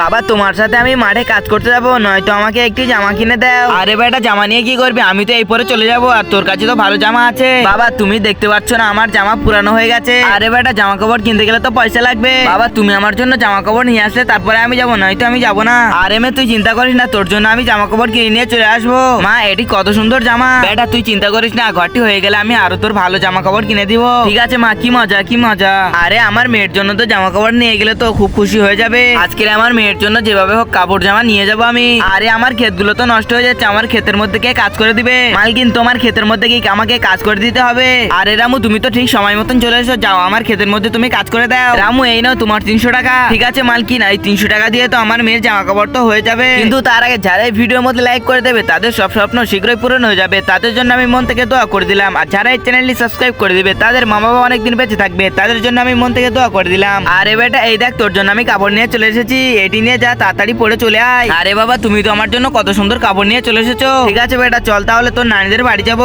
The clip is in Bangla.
বাবা তোমার সাথে আমি মাঠে কাজ করতে যাব নয়তো আমাকে একটি জামা কিনে দাও। আরে বেটা জামা নিয়ে কি করবে? আমি তো এই পরে চলে যাব আর তোর কাছে তো ভালো জামা আছে। বাবা তুমি দেখতে পাচ্ছ না আমার জামা পুরানো হয়ে গেছে। আরে বেটা জামা কাপড় কিনতে গেলে তো পয়সা লাগবে। বাবা তুমি আমার জন্য জামা কাপড় নিয়ে আসলে তারপরে আমি যাব নয়তো আমি যাব না। আরে মে তুই চিন্তা করিস না তোর জন্য আমি জামা কাপড় কিনে নিয়ে চলে আসব। মা এটি কত সুন্দর জামা। বেটা তুই চিন্তা করিস না ঘরটি হয়ে গেলে আমি আরও তোর ভালো জামা কাপড় কিনে দিব। ঠিক আছে মা কি মজা কি মজা। আরে আমার মেয়ের জন্য তো জামা কাপড় নিয়ে গেলে তো খুব খুশি হয়ে যাবে। আজকে আমার মেয়ের জন্য যেভাবে হোক কাপড় জামা নিয়ে যাব আমি। আরে, আমার ক্ষেতগুলো তো নষ্ট হয়ে যাচ্ছে। আমার ক্ষেতের মধ্যে কে কাজ করে দিবে? মালকিন, তোমার ক্ষেতের মধ্যে কি আমাকে কাজ করে দিতে হবে? আরে, রামু, তুমি তো ঠিক সময় মতন চলে এসো। যাও, আমার ক্ষেতের মধ্যে তুমি কাজ করে দাও। রামু, এই নাও তোমার তিনশো টাকা। ঠিক আছে, মালকিন, এই তিনশো টাকা দিয়ে তো আমার মেয়ের জামা কাপড় তো হয়ে যাবে। কিন্তু তার আগে যারা এই ভিডিওর মধ্যে লাইক করে দেবে, তাদের সব স্বপ্ন শীঘ্রই পূরণ হয়ে যাবে। তাদের জন্য আমি মন থেকে দোয়া করে দিলাম। আর যারা এই চ্যানেলটি সাবস্ক্রাইব করে দিবে, তাদের মা বাবা অনেকদিন বেঁচে থাকবে। তাদের জন্য আমি মন থেকে দোয়া করে দিলাম। আরে বেটা, এই দেখ, তোর জন্য আমি কাপড় নিয়ে চলে এসেছি। এটি নিয়ে যা তাড়াতাড়ি পরে চলে আয়। আরে বাবা তুমি তো আমার জন্য কত সুন্দর কাপড় নিয়ে চলে এসেছ। ঠিক আছে বেটা চল তাহলে তোর নানীদের বাড়ি যাব।